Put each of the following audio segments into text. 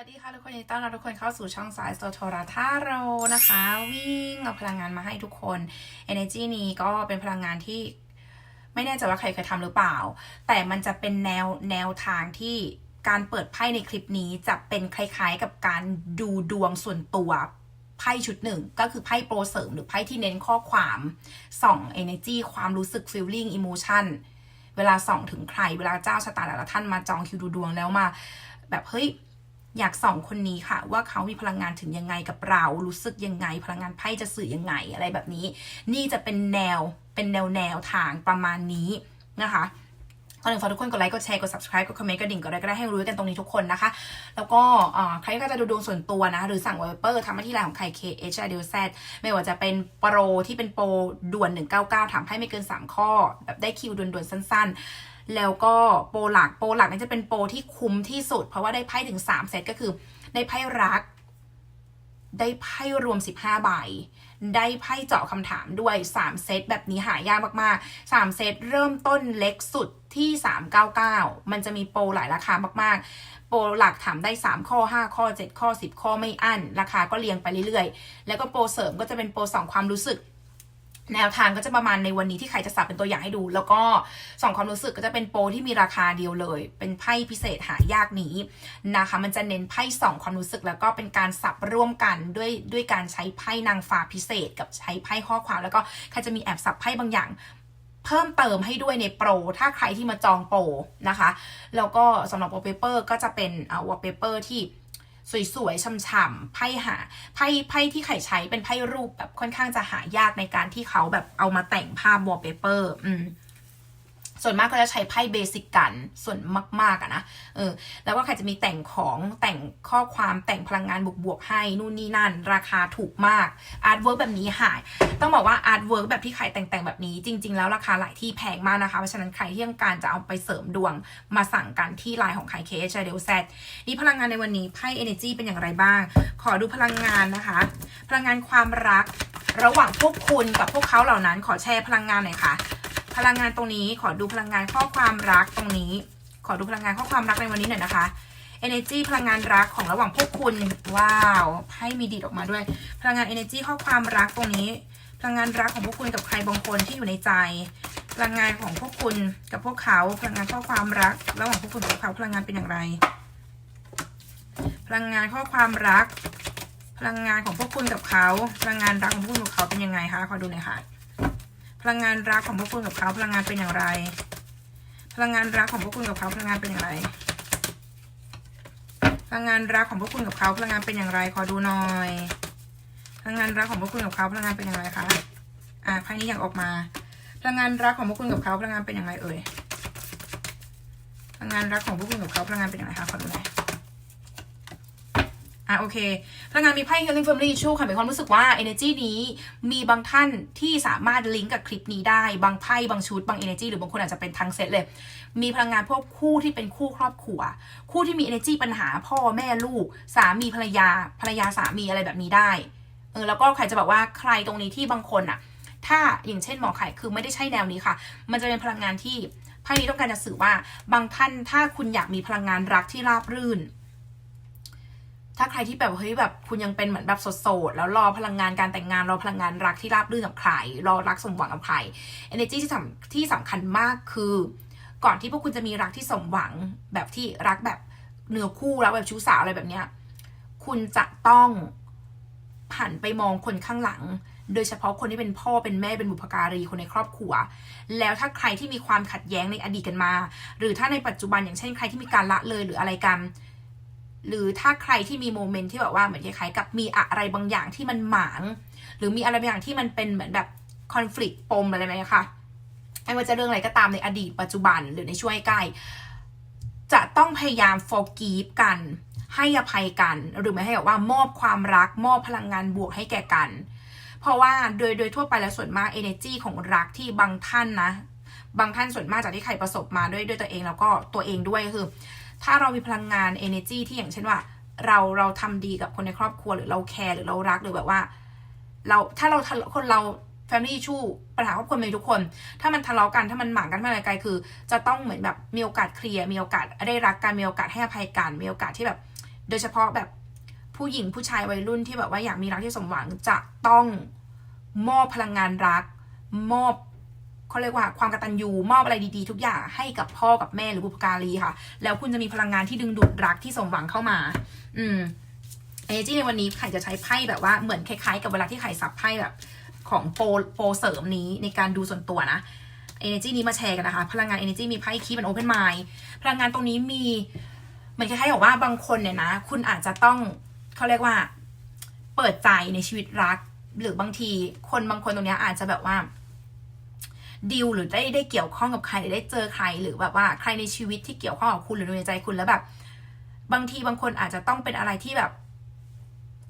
วัสดีค่ะทุกคนยินดีต้อนรับทุกคนเข้าสู่ช่องสายโซโทราทาโรนะคะ วิ่งเอาพลังงานมาให้ทุกคน Energy นี้ก็เป็นพลังงานที่ไม่แน่ใจว่าใครเคยทำหรือเปล่า แต่มันจะเป็นแนวแนวทางที่การเปิดไพ่ในคลิปนี้จะเป็นคล้ายๆกับการดูดวงส่วนตัวไพ่ชุดหนึ่งก็คือไพ่โปรเสริมหรือไพ่ที่เน้นข้อความส่อง Energy ความรู้สึก Feeling Emotion เวลาส่องถึงใคร เวลาเจ้าชะตาแต่ละท่านมาจองคิวดูดวงแล้วมา แบบเฮ้ย อยากส่องคนนี้ค่ะ ว่าเขามีพลังงานถึงยังไงกับเรา รู้สึกยังไง พลังงานไพ่จะสื่อยังไงอะไรแบบนี้ นี่จะเป็นแนวเป็นแนวแนวทางประมาณนี้นะคะก่อนอื่นฝากทุกคนกดไลค์กดแชร์กด subscribe กดคอมเมนต์กระดิ่งกดอะไรก็ได้ให้รู้กันตรงนี้ทุกคนนะคะ แล้วก็ใครก็จะดูดวงส่วนตัวนะ หรือสั่งไวเปอร์ทำมาที่ไลน์ของใคร K H I D Z ไม่ว่าจะเป็นโปรที่เป็นโปรด่วน 199 ถามให้ไม่เกิน 3 ข้อ แบบได้คิวด่วนๆสั้น ๆ แล้วก็โปรหลักโปรหลักนี่จะเป็นโปรที่คุ้มที่สุด เพราะว่าได้ไพ่ถึง 3 เซตก็คือ ได้ไพ่รัก ได้ไพ่รวม 15 ใบ ได้ไพ่เจาะคำถามด้วย 3 เซตแบบนี้หายากมากๆ 3 เซตเริ่มต้นเล็กสุดที่ 399 มันจะมีโปรหลายราคามากๆ โปรหลักถามได้ 3 ข้อ 5 ข้อ 7 ข้อ 10 ข้อไม่อั้น ราคาก็เรียงไปเรื่อยๆ แล้วก็โปรเสริมก็จะเป็นโปรสองความรู้สึก แนวทางก็จะประมาณในวันนี้ที่ใครจะสับเป็นตัวอย่างให้ดู แล้วก็สองความรู้สึกก็จะเป็นโปรที่มีราคาเดียวเลย เป็นไพ่พิเศษหายากนี้นะคะ มันจะเน้นไพ่สองความรู้สึกแล้วก็เป็นการสับร่วมกันด้วยด้วยการใช้ไพ่นางฟ้าพิเศษ กับใช้ไพ่ข้อความ แล้วก็ใครจะมีแอบสับไพ่บางอย่างเพิ่มเติมให้ด้วยในโปร ถ้าใครที่มาจองโปรนะคะ แล้วก็สำหรับวอลเปเปอร์ก็จะเป็นอ่าวอลเปเปอร์ที่ สวยๆช่ำๆไพ่หาไพ่ไพ่ที่ไข่ใช้เป็นไพ่รูปแบบค่อนข้างจะหายากในการที่เขาแบบเอามาแต่งภาพวอลเปเปอร์ อืม ส่วนมากก็จะใช้ไพ่เบสิกกัน ส่วนมากๆอะนะ เออ แล้วก็ใครจะมีแต่งของแต่งข้อความแต่งพลังงานบวกๆให้นู่นนี่นั่น ราคาถูกมากอาร์ตเวิร์กแบบนี้หาย ต้องบอกว่าอาร์ตเวิร์กแบบที่ใครแต่งๆแบบนี้จริง ๆ แล้วราคาหลายที่แพงมากนะคะ เพราะฉะนั้นใครที่ต้องการจะเอาไปเสริมดวงมาสั่งกันที่ไลน์ของใครเคชเดลแซนี่พลังงานในวันนี้ไพ่ Energy เป็นอย่างไรบ้าง ขอดูพลังงานนะคะ พลังงานความรัก ระหว่างพวกคุณกับพวกเขาเหล่านั้นขอแชร์พลังงานหน่อยค่ะ พลังงานตรงนี้ขอดูพลังงานข้อความรักตรงนี้ ขอดูพลังงานข้อความรักในวันนี้หน่อยนะคะ energy พลังงานรักของระหว่างพวกคุณ ว้าวไพ่มีดีดออกมาด้วย พลังงาน energy ข้อความรักตรงนี้ พลังงานรักของพวกคุณกับใครบางคนที่อยู่ในใจ พลังงานของพวกคุณกับพวกเขา พลังงานข้อความรัก ระหว่างพวกคุณกับเขาพลังงานเป็นอย่างไร พลังงานข้อความรัก พลังงานของพวกคุณกับเขา พลังงานรักของพวกคุณกับเขาเป็นยังไงคะขอดูหน่อยค่ะ พลังงานรักของพวกคุณกับเขาพลังงานเป็นอย่างไร พลังงานรักของพวกคุณกับเขาพลังงานเป็นอย่างไร พลังงานรักของพวกคุณกับเขาพลังงานเป็นอย่างไร ขอดูหน่อย พลังงานรักของพวกคุณกับเขาพลังงานเป็นอย่างไรคะ อ่าไพ่นี้อยากออกมา พลังงานรักของพวกคุณกับเขาพลังงานเป็นอย่างไรเอ่ย พลังงานรักของพวกคุณกับเขาพลังงานเป็นอย่างไรคะ ขอดูหน่อย อะโอเค พลังงานมีไพ่ Healing Family Issue ค่ะเป็นความรู้สึกว่า energy นี้มีบางท่านที่สามารถลิงก์กับคลิปนี้ได้ บางไพ่บางชุดบาง energy หรือบางคนอาจจะเป็นทั้งเซตเลย มีพลังงานพวกคู่ที่เป็นคู่ครอบครัว คู่ที่มี energy ปัญหาพ่อแม่ลูก สามีภรรยาภรรยาสามีอะไรแบบนี้ได้เออแล้วก็ใครจะบอกว่าใครตรงนี้ที่บางคนอะถ้าอย่างเช่นหมอไข่คือไม่ได้ใช่แนวนี้ค่ะ มันจะเป็นพลังงานที่ไพ่นี้ต้องการจะสื่อว่าบางท่านถ้าคุณอยากมีพลังงานรักที่ราบรื่น ถ้าใครที่แบบเฮ้ยแบบคุณยังเป็นเหมือนแบบโสดๆแล้วรอพลังงานการแต่งงานรอพลังงานรักที่ราบรื่นกับใครรอรักสมหวังกับใคร energy ที่สำที่สำคัญมากคือ ก่อนที่พวกคุณจะมีรักที่สมหวังแบบที่รักแบบเนื้อคู่รักแบบชู้สาวอะไรแบบเนี้ยคุณจะต้องหันไปมองคนข้างหลัง โดยเฉพาะคนที่เป็นพ่อเป็นแม่เป็นบุพการีคนในครอบครัว แล้วถ้าใครที่มีความขัดแย้งในอดีตกันมา หรือถ้าในปัจจุบันอย่างเช่นใครที่มีการละเลยหรืออะไรกัน หรือถ้าใครที่มีโมเมนต์ที่แบบว่าเหมือนคล้ายๆกับมีอะไรบางอย่างที่มันหมาง หรือมีอะไรบางอย่างที่มันเป็นเหมือนแบบคอน FLICT ปมอะไรไหมคะไม่ว่าจะเรื่องอะไรก็ตามในอดีตปัจจุบันหรือในช่วงใกล้ จะต้องพยายาม forgive กัน ให้อภัยกัน หรือไม่ให้แบบว่ามอบความรักมอบพลังงานบวกให้แก่กัน เพราะว่าโดยโดยทั่วไปแล้วส่วนมาก energy ของรักที่บางท่านนะ บางท่านส่วนมากจากที่ใครประสบมาด้วยด้วยตัวเองแล้วก็ตัวเองด้วยคือ ถ้าเรามีพลังงาน energy ที่อย่างเช่นว่า เราเราทำดีกับคนในครอบครัวหรือเราแคร์หรือเรารักหรือแบบว่า เราถ้าเราทะเลาะคนเรา family issue ปัญหาครอบครัวมีทุกคน ถ้ามันทะเลาะกันถ้ามันหมางกันม่อะไรไกลคือ จะต้องเหมือนแบบมีโอกาสเคลียร์มีโอกาสได้รักกันมีโอกาสให้อภัยกันมีโอกาสที่แบบ โดยเฉพาะแบบผู้หญิงผู้ชายวัยรุ่นที่แบบว่าอยากมีรักที่สมหวังจะต้องมอบพลังงานรัก มอบ เขาเรียกว่าความกตัญญูมอบอะไรดีๆ ทุกอย่างให้กับพ่อกับแม่หรือบุพการีค่ะ แล้วคุณจะมีพลังงานที่ดึงดูดรักที่สมหวังเข้ามา อืมเอเนจีในวันนี้ไข่จะใช้ไพ่แบบว่าเหมือนคล้ายๆ กับเวลาที่ไข่สับไพ่แบบ ของโปรโปรเสริมนี้ในการดูส่วนตัวนะ energy นี้มาแชร์กันนะคะ พลังงาน energy มีไพ่คีเป็น open mind พลังงานตรงนี้มีเหมือนคล้ายๆกับว่าบางคนเนี่ยนะ คุณอาจจะต้องเขาเรียกว่า เปิดใจในชีวิตรัก หรือบางทีคนบางคนตรงนี้อาจจะแบบว่า ดิวหรือได้ได้เกี่ยวข้องกับใครหรือได้เจอใครหรือแบบว่าใครในชีวิตที่เกี่ยวข้องกับคุณหรือในใจคุณแล้วแบบ บางทีบางคนอาจจะต้องเป็นอะไรที่แบบ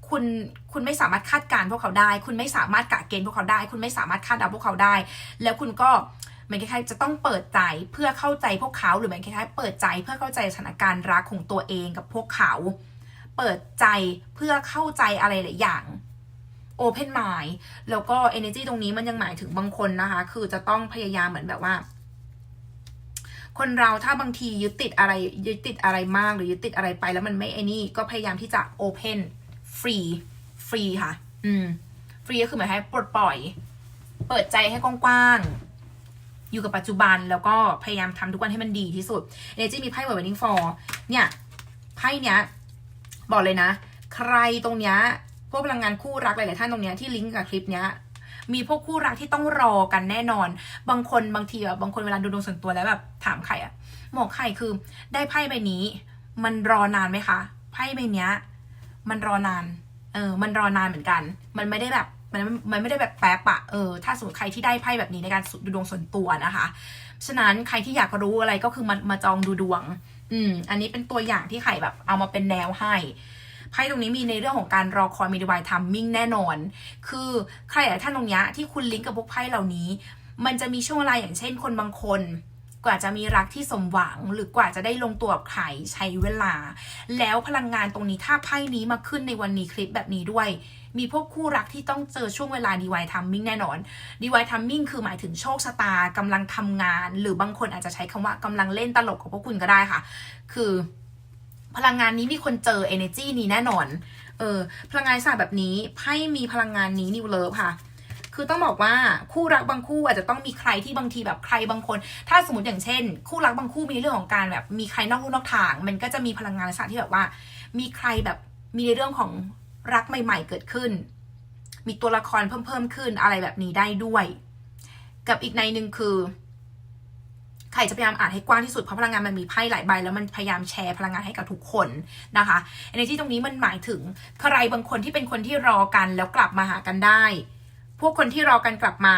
คุณคุณไม่สามารถคาดการณ์พวกเขาได้ คุณไม่สามารถกะเกณฑ์พวกเขาได้ คุณไม่สามารถคาดเดาพวกเขาได้ แล้วคุณก็เหมือนคล้ายๆจะต้องเปิดใจเพื่อเข้าใจพวกเขาหรือเหมือนคล้ายๆเปิดใจเพื่อเข้าใจสถานการณ์รักของตัวเองกับพวกเขา เปิดใจเพื่อเข้าใจอะไรหลายอย่าง Open Mind แล้วก็ Energy ตรงนี้มันยังหมายถึงบางคนนะคะ คือจะต้องพยายามเหมือนแบบว่า คนเราถ้าบางทียึดติดอะไรยึดติดอะไรมากหรือยึดติดอะไรไป แล้วมันไม่ไอ้นี่ ก็พยายามที่จะ Open ฟรีฟรีค่ะ อืมฟรีก็คือหมายให้ปลดปล่อย เปิดใจให้กว้างๆอยู่กับปัจจุบันแล้วก็พยายามทำทุกวันให้มันดีที่สุดเนจี้มีไพ่ Wedding for เนี่ยไพ่เนี้ยบอกเลยนะ ใครตรงเนี้ย วกพลังงานคู่รักหลายๆท่านตรงเนี้ยที่ลิงก์กับคลิปเนี้ยมีพวกคู่รักที่ต้องรอกันแน่นอน บางคนบางทีแบบบางคนเวลาดูดวงส่วนตัวแล้วแบบถามใครอะหมอไข่คือได้ไพ่ใบนี้ มันรอนานไหมคะไพ่ใบเนี้ย มันรอนาน เออ มันรอนานเหมือนกัน มันไม่ได้แบบมันมันไม่ได้แบบแป๊บอะเออ ถ้าสมมติใครที่ได้ไพ่แบบนี้ในการดูดวงส่วนตัวนะคะ ฉะนั้นใครที่อยากรู้อะไรก็คือมามาจองดูดวง อืม อันนี้เป็นตัวอย่างที่ไข่แบบเอามาเป็นแนวให้ ไพ่ตรงนี้มีในเรื่องของการรอคอยมีดีวายทัมมิ่งแน่นอน คือใครหลายท่านตรงนี้ที่คุณลิงก์กับพวกไพ่เหล่านี้ มันจะมีช่วงเวลาอย่างเช่นคนบางคนกว่าจะมีรักที่สมหวังหรือกว่าจะได้ลงตัวกับใครใช้เวลา แล้วพลังงานตรงนี้ถ้าไพ่นี้มาขึ้นในวันนี้คลิปแบบนี้ด้วย มีพวกคู่รักที่ต้องเจอช่วงเวลาดีวายทัมมิ่งแน่นอนดีวายทัมมิ่งคือหมายถึงโชคชะตากำลังทำงาน หรือบางคนอาจจะใช้คำว่ากำลังเล่นตลกกับพวกคุณก็ได้ค่ะ คือ พลังงานนี้มีคนเจอ energy นี้แน่นอน เออ พลังงานศาสตร์แบบนี้ไพ่มีพลังงานนี้นิวเลิฟค่ะ คือต้องบอกว่าคู่รักบางคู่อาจจะต้องมีใครที่บางทีแบบใครบางคน ถ้าสมมติอย่างเช่น คู่รักบางคู่มีเรื่องของการแบบมีใครนอกลู่นอกทาง มันก็จะมีพลังงานศาสตร์ที่แบบว่า มีใครแบบมีในเรื่องของรักใหม่ ๆ เกิดขึ้น มีตัวละครเพิ่มเพิ่มขึ้นอะไรแบบนี้ได้ด้วย กับอีกในหนึ่งคือ ใครจะพยายามอ่านให้กว้างที่สุดเพราะพลังงานมันมีไพ่หลายใบ แล้วมันพยายามแชร์พลังงานให้กับทุกคนนะคะ energy ตรงนี้มันหมายถึงใครบางคนที่เป็นคนที่รอกันแล้วกลับมาหากันได้ พวกคนที่รอกันกลับมา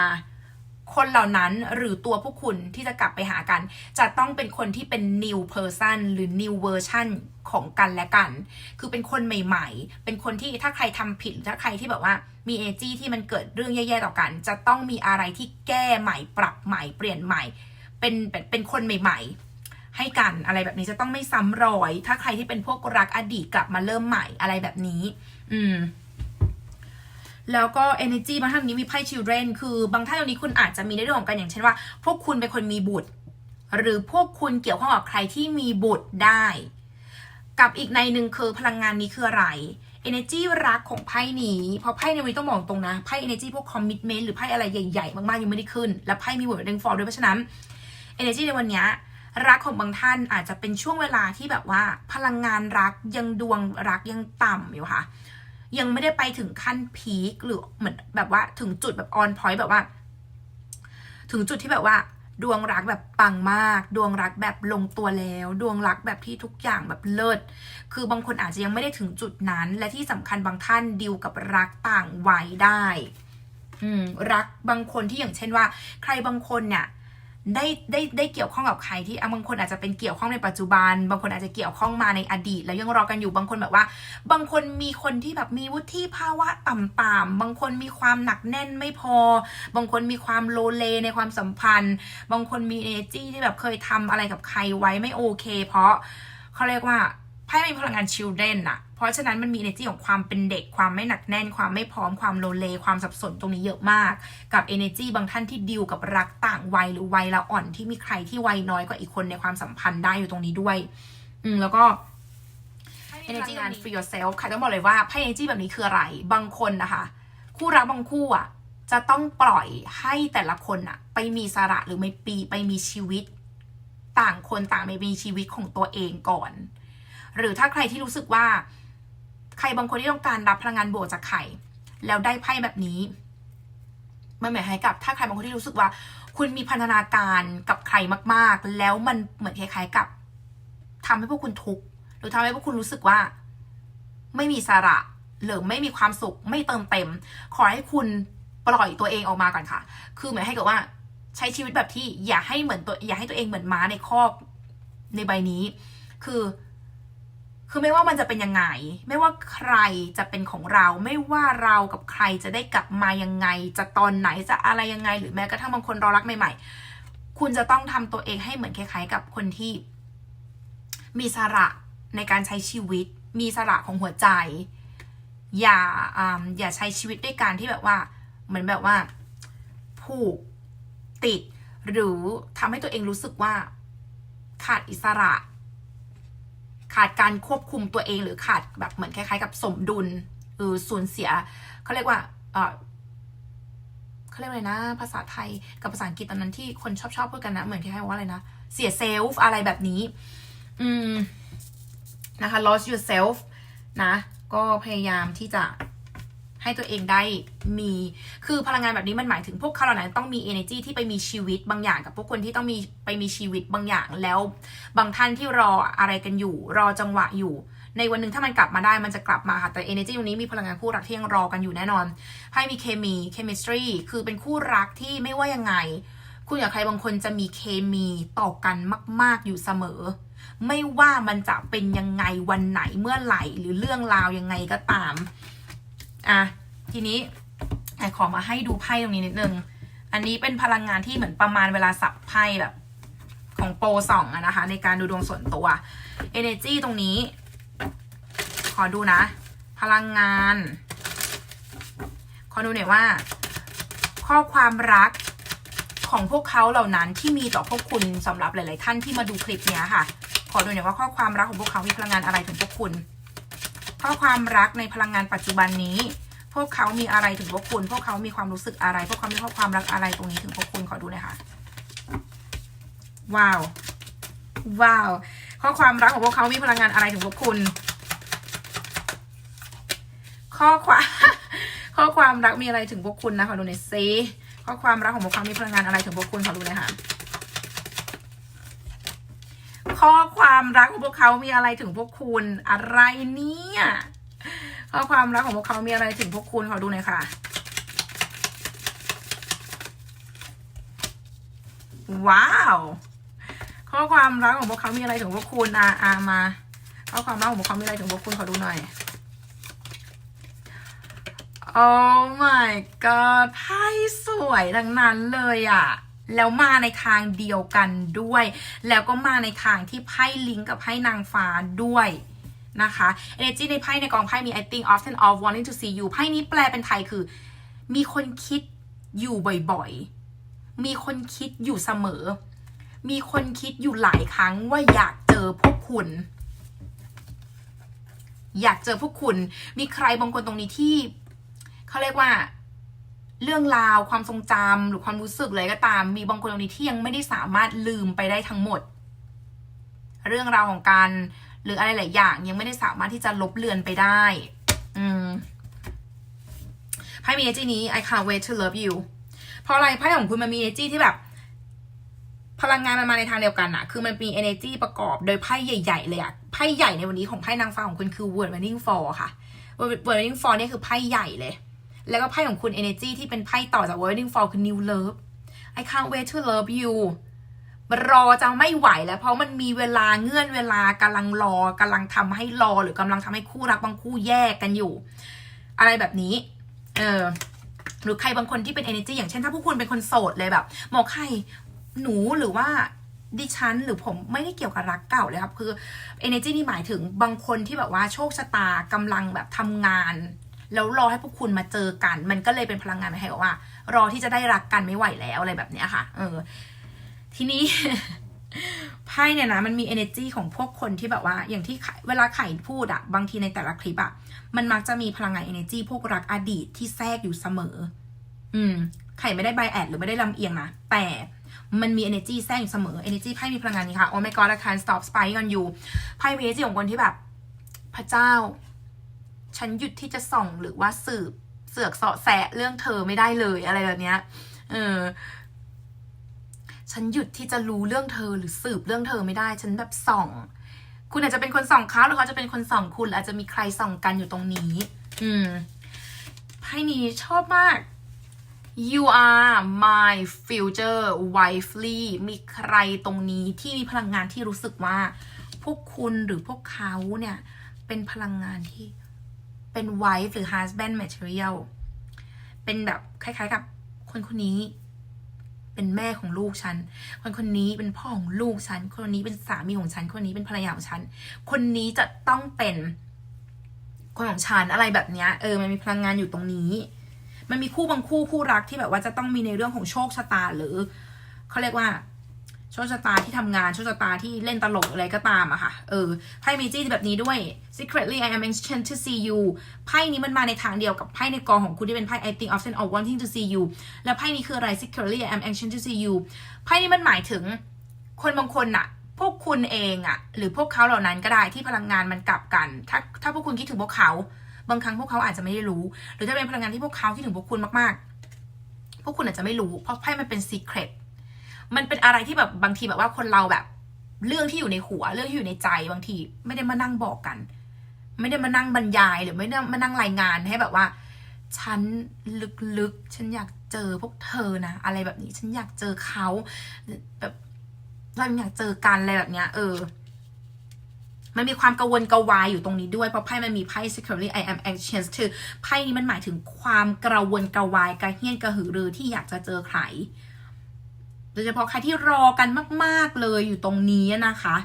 คนเหล่านั้นหรือตัวพวกคุณที่จะกลับไปหากัน จะต้องเป็นคนที่เป็น new person หรือ new version ของกันและกัน คือเป็นคนใหม่ ๆ เป็นคนที่ถ้าใครทำผิดถ้าใครที่แบบว่ามีเอจี้ที่มันเกิดเรื่องแย่ๆต่อกัน จะต้องมีอะไรที่แก้ใหม่ปรับใหม่เปลี่ยนใหม่ เป็นเป็นคนใหม่ ๆ ให้กันอะไรแบบนี้จะต้องไม่ซ้ำรอย ถ้าใครที่เป็นพวกรักอดีตกลับมาเริ่มใหม่อะไรแบบนี้ อืมแล้วก็ energy บางท่านนี้มีไพ่ children คือบางท่านตรงนี้คุณอาจจะมีในเรื่องของกันอย่างเช่นว่า พวกคุณเป็นคนมีบุตร หรือพวกคุณเกี่ยวข้องกับใครที่มีบุตรได้ กับอีกในหนึ่งคือพลังงานนี้คืออะไร energy รักของไพ่นี้เพราะไพ่ในวันนี้ต้องมองตรงนะไพ่ energy พวก commitment หรือไพ่อะไรใหญ่ๆ มากๆ ยังไม่ได้ขึ้น และไพ่มี wording for ด้วยเพราะฉะนั้น energy ในวันนี้รักของบางท่านอาจจะเป็นช่วงเวลาที่แบบว่า พลังงานรักยังดวงรักยังต่ำอยู่ค่ะ ยังไม่ได้ไปถึงขั้นพีคหรือเหมือนแบบว่าถึงจุดแบบออนพอยต์แบบว่า ถึงจุดที่แบบว่า ดวงรักแบบปังมาก ดวงรักแบบลงตัวแล้ว ดวงรักแบบที่ทุกอย่างแบบเลิศคือบางคนอาจจะยังไม่ได้ถึงจุดนั้น และที่สำคัญบางท่านดิวกับรักต่างวัยได้ อืมรักบางคนที่อย่างเช่นว่า ใครบางคนเนี่ย ได้ได้ได้เกี่ยวข้องกับใครที่อะบางคนอาจจะเป็นเกี่ยวข้องในปัจจุบัน บางคนอาจจะเกี่ยวข้องมาในอดีต แล้วยังรอกันอยู่บางคนแบบว่า บางคนมีคนที่แบบมีวุฒิภาวะต่ำๆบางคนมีความหนักแน่นไม่พอ บางคนมีความโลเลในความสัมพันธ์ บางคนมีเอจีที่แบบเคยทำอะไรกับใครไว้ไม่โอเค เพราะเขาเรียกว่าไพ่มีพลังงาน children อะ เพราะฉะนั้นมันมี energy ของความเป็นเด็กความไม่หนักแน่น ความไม่พร้อมความโลเล ความสับสนตรงนี้เยอะมาก กับ energy บางท่านที่ดิวกับรักต่างวัยหรือวัยละอ่อนที่มีใครที่วัยน้อยกว่าอีกคนในความสัมพันธ์ได้อยู่ตรงนี้ด้วย อืมแล้วก็ energy งาน for yourself ค่ะต้องบอกเลยว่าไพ่ energy แบบนี้คืออะไร บางคนนะคะ คู่รักบางคู่อะ จะต้องปล่อยให้แต่ละคนอะ ไปมีสาระหรือไม่ปีไปมีชีวิต ต่างคนต่างไปมีชีวิตของตัวเองก่อน หรือถ้าใครที่รู้สึกว่า ใครบางคนที่ต้องการรับพลังงานบวกจากใครแล้วได้ไพ่แบบนี้มันหมายให้กับ ถ้าใครบางคนที่รู้สึกว่า คุณมีพันธนาการกับใครมาก ๆ แล้วมันเหมือนคล้ายๆกับทำให้พวกคุณทุกข์หรือทำให้พวกคุณรู้สึกว่า ไม่มีสาระหรือไม่มีความสุข ไม่เติมเต็ม ขอให้คุณปล่อยตัวเองออกมาก่อนค่ะ คือหมายให้กับว่า ใช้ชีวิตแบบที่อย่าให้เหมือนตัว อย่าให้ตัวเองเหมือนม้าในคอกในใบนี้ คือ คือไม่ว่ามันจะเป็นยังไง ไม่ว่าใครจะเป็นของเรา ไม่ว่าเรากับใครจะได้กลับมายังไง จะตอนไหนจะอะไรยังไง หรือแม้กระทั่งบางคนรอรักใหม่ ๆ คุณจะต้องทำตัวเองให้เหมือนคล้ายๆ กับคนที่ มีสาระในการใช้ชีวิต มีสาระของหัวใจ อย่าอ่าอย่าใช้ชีวิตด้วยการที่แบบว่าเหมือนแบบว่า ผูกติด หรือทำให้ตัวเองรู้สึกว่าขาดอิสระ ขาดการควบคุมตัวเองหรือขาดแบบเหมือนคล้ายๆ กับสมดุลหรือสูญเสียเขาเรียกว่าเขาเรียกอะไรนะ ภาษาไทยกับภาษาอังกฤษตอนนั้นที่คนชอบชอบพูดกันนะ เหมือนคล้ายๆว่าอะไรนะ เสียเซลฟ์อะไรแบบนี้ อืมนะคะ lost yourself นะ ก็พยายามที่จะ ให้ตัวเองได้มี คือพลังงานแบบนี้มันหมายถึงพวกเขาเหล่านั้นต้องมี energy ที่ไปมีชีวิตบางอย่างกับพวกคนที่ต้องมีไปมีชีวิตบางอย่างแล้ว บางท่านที่รออะไรกันอยู่ รอจังหวะอยู่ ในวันหนึ่งถ้ามันกลับมาได้มันจะกลับมาค่ะแต่ energy ตรงนี้มีพลังงานคู่รักที่ยังรอกันอยู่แน่นอนไพ่มีเคมี chemistry คือเป็นคู่รักที่ไม่ว่ายังไง คุณกับใครบางคนจะมีเคมีต่อกันมาก ๆอยู่เสมอไม่ว่ามันจะเป็นยังไงวันไหนเมื่อไหร่หรือเรื่องราวยังไงก็ตาม อะทีนี้ไอขอมาให้ดูไพ่ตรงนี้นิดนึง อันนี้เป็นพลังงานที่เหมือนประมาณเวลาสับไพ่แบบ ของโปรสองอะนะคะ ในการดูดวงส่วนตัว energy ตรงนี้ ขอดูนะ พลังงาน ขอดูหน่อยว่า ข้อความรักของพวกเขาเหล่านั้นที่มีต่อพวกคุณสำหรับหลาย ๆ ท่านที่มาดูคลิปเนี้ยค่ะ ขอดูหน่อยว่าข้อความรักของพวกเขามีพลังงานอะไรถึงพวกคุณ ข้อความรักในพลังงานปัจจุบันนี้ พวกเขามีอะไรถึงพวกคุณ พวกเขามีความรู้สึกอะไร พวกเขามีข้อความรักอะไรตรงนี้ถึงพวกคุณขอดูหน่อยค่ะ ว้าว ว้าว ข้อความรักของพวกเขามีพลังงานอะไรถึงพวกคุณ ข้อความข้อความรักมีอะไรถึงพวกคุณนะขอดูหน่อยซิข้อความรักของพวกเขามีพลังงานอะไรถึงพวกคุณขอดูหน่อยค่ะ ข้อความรักของพวกเขามีอะไรถึงพวกคุณอะไรเนี่ยข้อความรักของพวกเขามีอะไรถึงพวกคุณขอดูหน่อยค่ะ ว้าว ข้อความรักของพวกเขามีอะไรถึงพวกคุณอาอามา ข้อความรักของพวกเขามีอะไรถึงพวกคุณขอดูหน่อย โอ้ my god ไพ่สวยทั้งนั้นเลยอะ แล้วมาในทางเดียวกันด้วย แล้วก็มาในทางที่ไพ่ลิงก์กับไพ่นางฟ้าด้วยนะคะ energy ในไพ่ในกองไพ่มี I think often of wanting to see you ไพ่นี้แปลเป็นไทยคือ มีคนคิดอยู่บ่อยๆ มีคนคิดอยู่เสมอ มีคนคิดอยู่หลายครั้งว่าอยากเจอพวกคุณ อยากเจอพวกคุณ มีใครบางคนตรงนี้ที่เขาเรียกว่า เรื่องราวความทรงจำหรือความรู้สึกเลยก็ตาม มีบางคนตรงนี้ที่ยังไม่ได้สามารถลืมไปได้ทั้งหมด เรื่องราวของการหรืออะไรหลายอย่าง ยังไม่ได้สามารถที่จะลบเลือนไปได้ อืมไพ่มีเอจีนี้ I can't wait to love you เพราะอะไรไพ่ของคุณมันมีเอจีที่แบบ พลังงานมันมาในทางเดียวกันอะคือมันมี energy ประกอบโดยไพ่ใหญ่ๆเลยอะไพ่ใหญ่ในวันนี้ของไพ่นางฟ้าของคุณคือ word winning four ค่ะ word winning four เนี่ยคือไพ่ใหญ่เลย แล้วก็ไพ่ของคุณ energy ที่เป็นไพ่ต่อจาก word winning four คือ new love I can't wait to love you รอจะไม่ไหวแล้ว เพราะมันมีเวลาเงื่อนเวลากำลังรอกำลังทำให้รอหรือกำลังทำให้คู่รักบางคู่แยกกันอยู่ อะไรแบบนี้ เออหรือใครบางคนที่เป็น energy อย่างเช่นถ้าผู้คุณเป็นคนโสดเลยแบบหมอไข่หนูหรือว่าดิฉันหรือผมไม่ได้เกี่ยวกับรักเก่าเลยครับ คือ energy นี่หมายถึงบางคนที่แบบว่าโชคชะตากำลังแบบทำงาน แล้วรอให้พวกคุณมาเจอกัน มันก็เลยเป็นพลังงานให้บอกว่า รอที่จะได้รักกันไม่ไหวแล้วอะไรแบบเนี้ยค่ะ เออ ทีนี้ไพ่เนี่ยนะมันมี energy ของพวกคนที่แบบว่า อย่างที่เวลาไข่พูดอะบางทีในแต่ละคลิปอะมันมักจะมีพลังงาน energy พวกรักอดีตที่แทรกอยู่เสมอ อืม ไข่ไม่ได้ไบแอดหรือไม่ได้ลำเอียงนะแต่มันมี energy แทรกอยู่เสมอ energy ไพ่มีพลังงานนี้ค่ะ oh my god I can't stop spying on you ไพ่มี energy ของคนที่แบบ พระเจ้า ฉันหยุดที่จะส่องหรือว่าสืบเสือกเสาะแสะเรื่องเธอไม่ได้เลยอะไรแบบเนี้ย เออ ฉันหยุดที่จะรู้เรื่องเธอหรือสืบเรื่องเธอไม่ได้ ฉันแบบส่อง คุณอาจจะเป็นคนส่องเขาหรือเขาจะเป็นคนส่องคุณหรืออาจจะมีใครส่องกันอยู่ตรงนี้ อืมไพ่นี้ชอบมาก you are my future wifely มีใครตรงนี้ที่มีพลังงานที่รู้สึกว่า พวกคุณหรือพวกเขาเนี่ย เป็นพลังงานที่ เป็น wife หรือ husband material เป็นแบบคล้ายๆกับคนคนนี้ เป็นแม่ของลูกฉัน คนคนนี้เป็นพ่อของลูกฉัน คนนี้เป็นสามีของฉัน คนนี้เป็นภรรยาของฉัน คนนี้จะต้องเป็นคนของฉันอะไรแบบเนี้ยเออมันมีพลังงานอยู่ตรงนี้ มันมีคู่บางคู่คู่รักที่แบบว่าจะต้องมีในเรื่องของโชคชะตาหรือเขาเรียกว่า โชคชะตาที่ทำงานโชคชะตาที่เล่นตลกอะไรก็ตามอะค่ะ เออ ไพ่มีจี้แบบนี้ด้วย secretly I am anxious to see you ไพ่นี้มันมาในทางเดียวกับไพ่ในกองของคุณที่เป็นไพ่ I think often of wanting to see you แล้วไพ่นี้คืออะไร secretly I am anxious to see you ไพ่นี้มันหมายถึงคนบางคนน่ะพวกคุณเองอะหรือพวกเขาเหล่านั้นก็ได้ที่พลังงานมันกลับกัน ถ้าถ้าพวกคุณคิดถึงพวกเขา บางครั้งพวกเขาอาจจะไม่ได้รู้ หรือถ้าเป็นพลังงานที่พวกเขาคิดถึงพวกคุณมากๆ พวกคุณอาจจะไม่รู้ เพราะไพ่มันเป็น secret มันเป็นอะไรที่แบบบางทีแบบว่าคนเราแบบ เรื่องที่อยู่ในหัวเรื่องที่อยู่ในใจบางที ไม่ได้มานั่งบอกกัน ไม่ได้มานั่งบรรยายหรือไม่ได้มานั่งรายงานให้แบบว่า ฉันลึกๆฉันอยากเจอพวกเธอนะอะไรแบบนี้ ฉันอยากเจอเขาแบบเราอยากเจอกันอะไรแบบเนี้ย เออ มันมีความกังวลกวายอยู่ตรงนี้ด้วยเพราะไพ่มันมีไพ่ securely I am anxious คือไพ่นี้มันหมายถึงความกระวนกระวายกระเฮี้ยนกระหือรือที่อยากจะเจอใคร โดยเฉพาะใครที่รอกันมาก ๆ เลยอยู่ตรงนี้นะคะ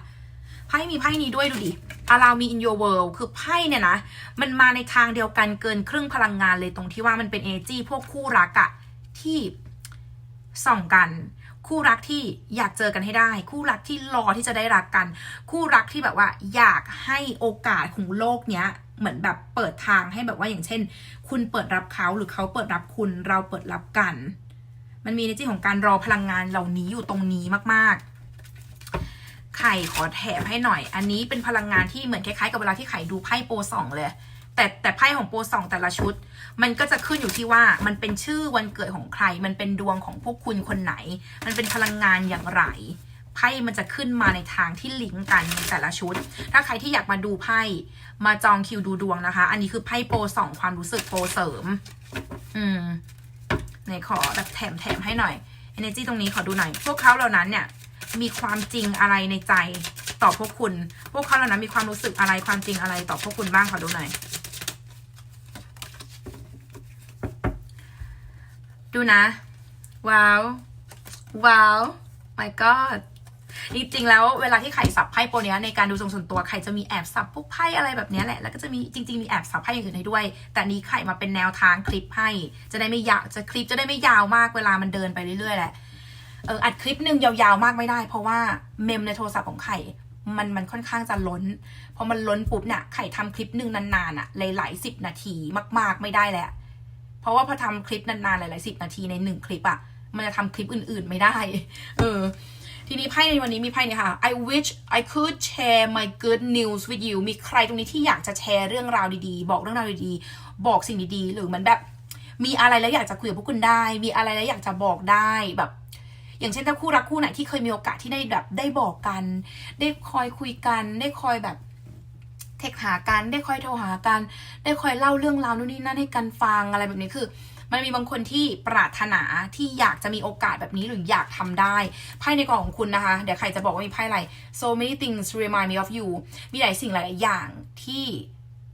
ไพ่มีไพ่นี้ด้วยดูดิ allow me in your world คือไพ่เนี่ยนะ มันมาในทางเดียวกันเกินครึ่งพลังงานเลยตรงที่ว่ามันเป็น energy พวกคู่รักอะที่ส่องกัน คู่รักที่อยากเจอกันให้ได้ คู่รักที่รอที่จะได้รักกัน คู่รักที่แบบว่า อยากให้โอกาสของโลกเนี้ยเหมือนแบบเปิดทางให้แบบว่าอย่างเช่น คุณเปิดรับเขาหรือเขาเปิดรับคุณเราเปิดรับกัน มันมีในที่ของการรอพลังงานเหล่านี้อยู่ตรงนี้มากๆไข่ขอแถมให้หน่อย อันนี้เป็นพลังงานที่เหมือนคล้ายๆกับเวลาที่ไข่ดูไพ่โปรสองเลย แต่แต่ไพ่ของโปรสองแต่ละชุด มันก็จะขึ้นอยู่ที่ว่ามันเป็นชื่อวันเกิดของใคร มันเป็นดวงของพวกคุณคนไหน มันเป็นพลังงานอย่างไร ไพ่มันจะขึ้นมาในทางที่ลิงก์กันในแต่ละชุด ถ้าใครที่อยากมาดูไพ่ มาจองคิวดูดวงนะคะ อันนี้คือไพ่โปรสองความรู้สึกโปรเสริม อืม นขอแบบแถมแถมให้หน่อย energy ตรงนี้ขอดูหน่อย พวกเขาเหล่านั้นเนี่ยมีความจริงอะไรในใจต่อพวกคุณ พวกเขาเหล่านั้นมีความรู้สึกอะไรความจริงอะไรต่อพวกคุณบ้างขอดูหน่อย ดูนะ ว้าว ว้าว my god จริงๆแล้วเวลาที่ไข่สับไพ่โปรเนี้ยในการดูทรงส่วนตัวไข่จะมีแอบสับพวกไพ่อะไรแบบนี้แหละแล้วก็จะมีจริง ๆมีแอบสับไพ่อย่างอื่นให้ด้วย แต่นี้ไข่มาเป็นแนวทางคลิปให้ จะได้ไม่ยาวจะคลิปจะได้ไม่ยาวมากเวลามันเดินไปเรื่อยๆแหละเอออัดคลิปหนึ่งยาวๆมากไม่ได้ เพราะว่าเมมในโทรศัพท์ของไข่มันมันค่อนข้างจะล้น พอมันล้นปุ๊บเนี่ยไข่ทำคลิปหนึ่งนานๆอะหลายๆสิบนาทีมาก ๆไม่ได้แหละ เพราะว่าพอทำคลิปนานๆหลายๆสิบนาทีในหนึ่งคลิปอะมันจะทำคลิปอื่นๆไม่ได้ เออ ทีนี้ไพ่ในวันนี้มีไพ่เนี่ยค่ะ I wish I could share my good news with you มีใครตรงนี้ที่อยากจะแชร์เรื่องราวดีๆ บอกเรื่องราวดีๆ บอกสิ่งดีๆ หรือมือนแบบ มีอะไรแล้วอยากจะคุยกับพวกคุณได้ มีอะไรแล้วอยากจะบอกได้แบบ อย่างเช่นถ้าคู่รักคู่ไหนที่เคยมีโอกาสที่ได้แบบได้บอกกัน ได้คอยคุยกัน ได้คอยแบบเทคหากัน ได้คอยโทรหากัน ได้คอยเล่าเรื่องราวนู่นนี่นั่นให้กันฟังอะไรแบบนี้คือ มันมีบางคนที่ปรารถนาที่อยากจะมีโอกาสแบบนี้หรืออยากทำได้ไพ่ในกล่องของคุณนะคะ เดี๋ยวใครจะบอกว่ามีไพ่อะไร so many things remind me of you มีหลายสิ่งหลายอย่างที่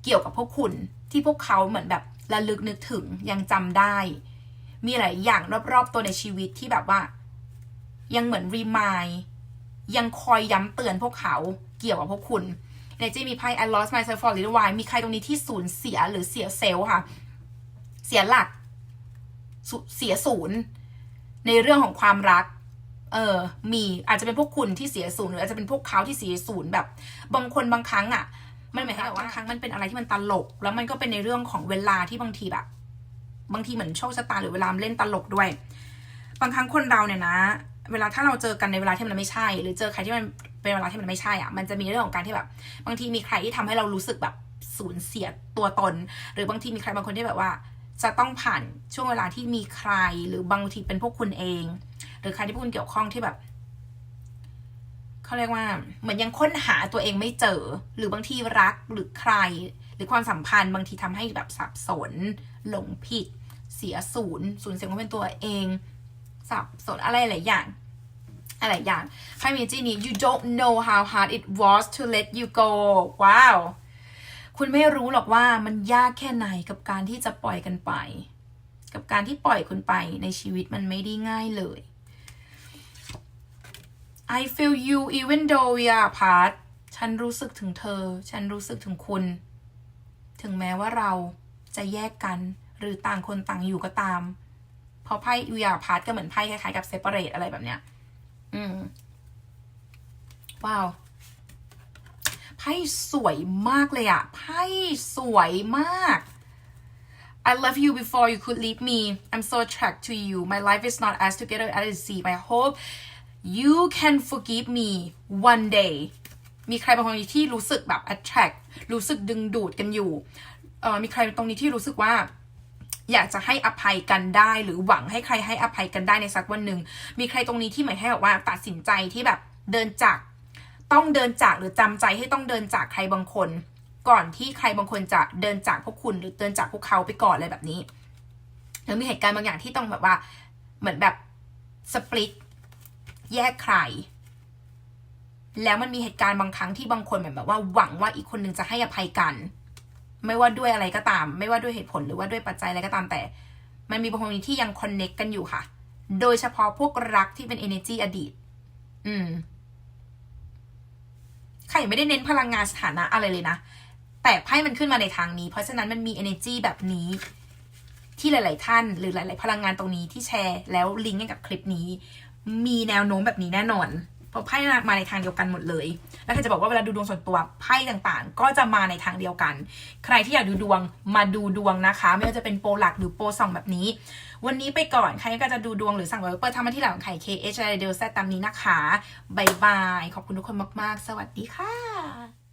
เกี่ยวกับพวกคุณที่พวกเขาเหมือนแบบระลึกนึกถึงยังจำได้ มีหลายอย่างรอบๆตัวในชีวิตที่แบบว่า ยังเหมือนรีมายยังคอยย้ำเตือนพวกเขาเกี่ยวกับพวกคุณในจีมีไพ่ I lost myself for a little while มีใครตรงนี้ที่สูญเสียหรือเสียเซลล์ค่ะ เสียหลัก เสียศูนย์ในเรื่องของความรัก เออ มีอาจจะเป็นพวกคุณที่เสียศูนย์หรืออาจจะเป็นพวกเขาที่เสียศูนย์แบบ บางคนบางครั้งอะ มันหมายถึงว่าบางครั้งมันเป็นอะไรที่มันตลก แล้วมันก็เป็นในเรื่องของเวลาที่บางทีแบบ บางทีเหมือนโชคชะตาหรือเวลาเล่นตลกด้วย บางครั้งคนเราเนี่ยนะ เวลาถ้าเราเจอกันในเวลาที่มันไม่ใช่ หรือเจอใครที่มันเป็นเวลาที่มันไม่ใช่อะ มันจะมีเรื่องของการที่แบบ บางทีมีใครที่ทำให้เรารู้สึกแบบสูญเสียตัวตน หรือบางทีมีใครบางคนที่แบบว่า จะต้องผ่านช่วงเวลาที่มีใครหรือบางทีเป็นพวกคุณเอง หรือใครที่พวกคุณเกี่ยวข้องที่แบบเขาเรียกว่าเหมือนยังค้นหาตัวเองไม่เจอ หรือบางทีรักหรือใคร หรือความสัมพันธ์บางทีทำให้แบบสับสน หลงผิด เสียศูนย์สูญเสียความเป็นตัวเอง สับสนอะไรหลายอย่างอะไรอย่างใครมีจีนี้ you don't know how hard it was to let you go ว้าว คุณไม่รู้หรอกว่ามันยากแค่ไหนกับการที่จะปล่อยกันไป กับการที่ปล่อยคุณไปในชีวิตมันไม่ได้ง่ายเลย I feel you even though we are apart ฉันรู้สึกถึงเธอ ฉันรู้สึกถึงคุณ ถึงแม้ว่าเราจะแยกกันหรือต่างคนต่างอยู่ก็ตาม เพราะไพ่ we are apart ก็เหมือนไพ่คล้ายๆกับ separate อะไรแบบเนี้ย อืม ว้าว พ่สวยมากเลยอะไพ่สวยมาก I love you before you could leave me. I'm so attracted to you. My life is not as together as it seems. I hope you can forgive me one day. มีใครบางคนที่รู้สึกแบบ attract รู้สึกดึงดูดกันอยู่เออมีใครตรงนี้ที่รู้สึกว่า อยากจะให้อภัยกันได้ หรือหวังให้ใครให้อภัยกันได้ในสักวันหนึ่ง มีใครตรงนี้ที่หมายให้แบบว่าตัดสินใจที่แบบเดินจาก ต้องเดินจากหรือจำใจให้ต้องเดินจากใครบางคน ก่อนที่ใครบางคนจะเดินจากพวกคุณหรือเดินจากพวกเขาไปก่อนอะไรแบบนี้หรือมีเหตุการณ์บางอย่างที่ต้องแบบว่าเหมือนแบบสปลิตแยกใคร แล้วมันมีเหตุการณ์บางครั้งที่บางคนเหมือนแบบว่าหวังว่าอีกคนหนึ่งจะให้อภัยกัน ไม่ว่าด้วยอะไรก็ตาม ไม่ว่าด้วยเหตุผลหรือว่าด้วยปัจจัยอะไรก็ตามแต่ มันมีบางคนที่ยังคอนเน็กกันอยู่ค่ะ โดยเฉพาะพวกรักที่เป็น energy อดีต อืม ใครไม่ได้เน้นพลังงานสถานะอะไรเลยนะ แต่ไพ่มันขึ้นมาในทางนี้ เพราะฉะนั้นมันมี energy แบบนี้ที่หลาย ๆ ท่าน หรือหลาย ๆ พลังงานตรงนี้ที่แชร์แล้วลิงก์กับคลิปนี้ มีแนวโน้มแบบนี้แน่นอนเพราะไพ่มาในทางเดียวกันหมดเลย แล้วก็จะบอกว่าเวลาดูดวงส่วนตัวไพ่ต่าง ๆ ก็จะมาในทางเดียวกัน ใครที่อยากดูดวงมาดูดวงนะคะ ไม่ว่าจะเป็นโปรหลักหรือโปรสองแบบนี้ วันนี้ไปก่อน ใครก็จะดูดวงหรือสั่งไวเปิดทำมาที่หลังไข่ KH อะไรเดลแซตตามนี้นะคะบายบาย ขอบคุณทุกคนมาก ๆ สวัสดีค่ะ